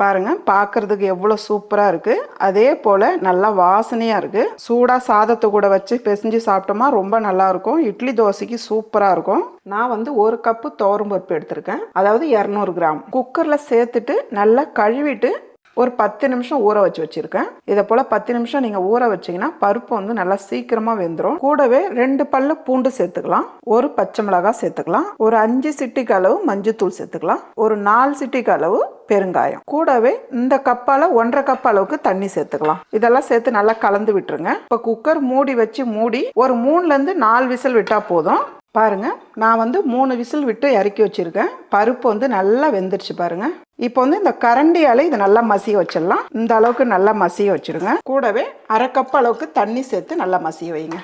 பாருங்கள் பார்க்கறதுக்கு எவ்வளோ சூப்பராக இருக்குது அதே போல் நல்லா வாசனையாக இருக்குது சூடாக சாதத்தை கூட வச்சு பிசைஞ்சு சாப்பிட்டோமா ரொம்ப நல்லாயிருக்கும் இட்லி தோசைக்கு சூப்பராக இருக்கும். நான் வந்து ஒரு கப்பு பருப்பு எடுத்திருக்கேன். அதாவது இரநூறு கிராம். குக்கரில் சேர்த்துட்டு நல்லா கழுவிட்டு ஒரு பத்து நிமிஷம் ஊற வச்சு வச்சுருக்கேன். இதை போல் பத்து நிமிஷம் நீங்கள் ஊற வச்சிங்கன்னா பருப்பு வந்து நல்லா சீக்கிரமாக வெந்துடும் கூடவே ரெண்டு பல்லு பூண்டு சேர்த்துக்கலாம். ஒரு பச்சை மிளகாய் சேர்த்துக்கலாம். ஒரு அஞ்சு சிட்டிக்கு அளவு மஞ்சத்தூள் சேர்த்துக்கலாம். ஒரு நாலு சிட்டிக்கு அளவு பெருங்காயம். கூடவே இந்த கப்பால் ஒன்றரை கப் அளவுக்கு தண்ணி சேர்த்துக்கலாம். இதெல்லாம் சேர்த்து நல்லா கலந்து விட்டுருங்க. இப்போ குக்கர் மூடி வச்சு மூடி ஒரு மூணுலேருந்து நாலு விசில் விட்டால் போதும். பாருங்க நான் வந்து மூணு விசில் விட்டு இறக்கி வச்சிருக்கேன். பருப்பு வந்து நல்லா வெந்துருச்சு பாருங்க. இப்போ வந்து இந்த கரண்டியால் இதை நல்லா மசிய வச்சிடலாம். இந்த அளவுக்கு நல்லா மசிய வச்சுருங்க. கூடவே அரை கப் அளவுக்கு தண்ணி சேர்த்து நல்லா மசிய வைங்க.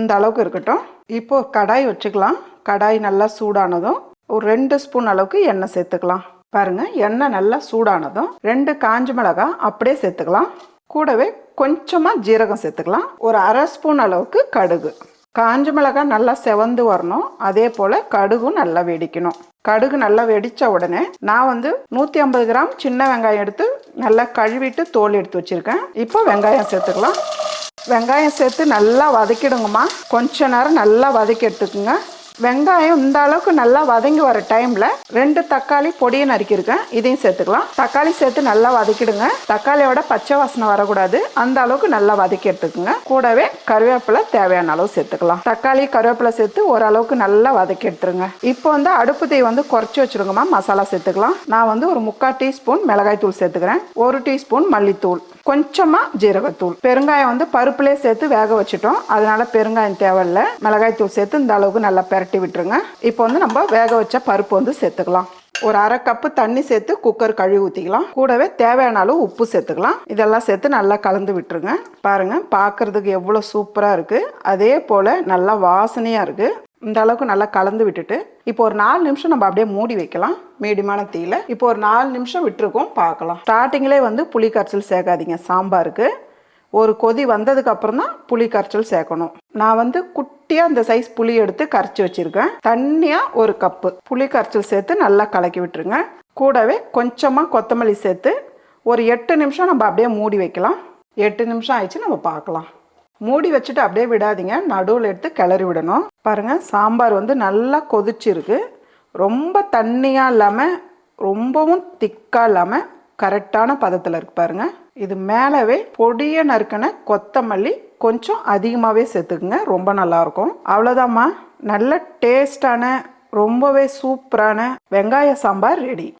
இந்த அளவுக்கு இருக்கட்டும். இப்போது கடாய் வச்சுக்கலாம். கடாய் நல்லா சூடானதும் ஒரு ரெண்டு ஸ்பூன் அளவுக்கு எண்ணெய் சேர்த்துக்கலாம். பாருங்கள் எண்ணெய் நல்லா சூடானதும் ரெண்டு காஞ்ச மிளகாய் அப்படியே சேர்த்துக்கலாம். கூடவே கொஞ்சமாக ஜீரகம் சேர்த்துக்கலாம். ஒரு அரை ஸ்பூன் அளவுக்கு கடுகு. காஞ்ச மிளகாய் நல்லா செவந்து வரணும். அதே போல் கடுகும் நல்லா வெடிக்கணும். கடுகு நல்லா வெடித்த உடனே நான் வந்து நூற்றி ஐம்பது கிராம் சின்ன வெங்காயம் எடுத்து நல்லா கழுவிட்டு தோல் எடுத்து வச்சுருக்கேன். இப்போ வெங்காயம் சேர்த்துக்கலாம். வெங்காயம் சேர்த்து நல்லா வதக்கிடுங்கம்மா. கொஞ்ச நேரம் நல்லா வதக்கி எடுத்துக்குங்க. வெங்காயம் இந்த அளவுக்கு நல்லா வதங்கி வர டைமில் ரெண்டு தக்காளி பொடியை நறுக்கியிருக்கேன். இதையும் சேர்த்துக்கலாம். தக்காளி சேர்த்து நல்லா வதக்கிடுங்க. தக்காளியோட பச்சை வாசனை வரக்கூடாது. அந்த அளவுக்கு நல்லா வதக்கி எடுத்துக்கோங்க. கூடவே கருவேப்பிலை தேவையான அளவு சேர்த்துக்கலாம். தக்காளி கருவேப்பிலை சேர்த்து ஓரளவுக்கு நல்லா வதக்கி எடுத்துருங்க. இப்போ வந்து அடுப்பு தீ வந்து குறைச்சி வச்சிருங்கம்மா மசாலா சேர்த்துக்கலாம். நான் வந்து ஒரு முக்கால் டீஸ்பூன் மிளகாய் தூள் சேர்த்துக்கிறேன். ஒரு டீஸ்பூன் மல்லித்தூள். கொஞ்சமாக ஜீரகத்தூள். பெருங்காயம் வந்து பருப்புலேயே சேர்த்து வேக வச்சுட்டோம். அதனால பெருங்காயம் தேவையில்ல. மிளகாய் தூள் சேர்த்து இந்த அளவுக்கு நல்லா பெரட்டி விட்டுருங்க. இப்போ வந்து நம்ம வேக வச்ச பருப்பு வந்து சேர்த்துக்கலாம். ஒரு அரை கப்பு தண்ணி சேர்த்து குக்கர் கழுவி ஊற்றிக்கலாம் கூடவே தேவையான அளவு உப்பு சேர்த்துக்கலாம். இதெல்லாம் சேர்த்து நல்லா கலந்து விட்டுருங்க. பாருங்க பார்க்கறதுக்கு எவ்வளோ சூப்பராக இருக்குது அதே போல் நல்லா வாசனையாக இருக்குது இந்த அளவுக்கு நல்லா கலந்து விட்டுட்டு இப்போ ஒரு நாலு நிமிஷம் நம்ம அப்படியே மூடி வைக்கலாம். மீடியமான தீயில. இப்போ ஒரு நாலு நிமிஷம் விட்டுருக்கோம் பார்க்கலாம். ஸ்டார்டிங்லேயே வந்து புளி கரைச்சல் சேர்க்காதீங்க. சாம்பாருக்கு. ஒரு கொதி வந்ததுக்கு அப்புறம் தான் புளி கரைச்சல் சேர்க்கணும். நான் வந்து குட்டியாக இந்த சைஸ் புளி எடுத்து கரைச்சி வச்சுருக்கேன். தண்ணியாக ஒரு கப்பு. புளி கரைச்சல் சேர்த்து நல்லா கலக்கி விட்டுருங்க. கூடவே கொஞ்சமாக கொத்தமல்லி சேர்த்து ஒரு எட்டு நிமிஷம் நம்ம அப்படியே மூடி வைக்கலாம். எட்டு நிமிஷம் ஆயிடுச்சு நம்ம பார்க்கலாம். மூடி வச்சுட்டு அப்படியே விடாதீங்க. நடுவில் எடுத்து கிளறி விடணும். பாருங்கள் சாம்பார் வந்து நல்லா கொதிச்சிருக்கு. ரொம்ப தண்ணியாக இல்லாமல் ரொம்பவும் திக்காக இல்லாமல் கரெக்டான பதத்தில் இருக்கு பாருங்க. இது மேலவே பொடிய நறுக்கின கொத்தமல்லி கொஞ்சம் அதிகமாகவே சேர்த்துக்குங்க ரொம்ப நல்லாயிருக்கும் அவ்வளோதாம்மா நல்ல டேஸ்டான ரொம்பவே சூப்பரான வெங்காய சாம்பார் ரெடி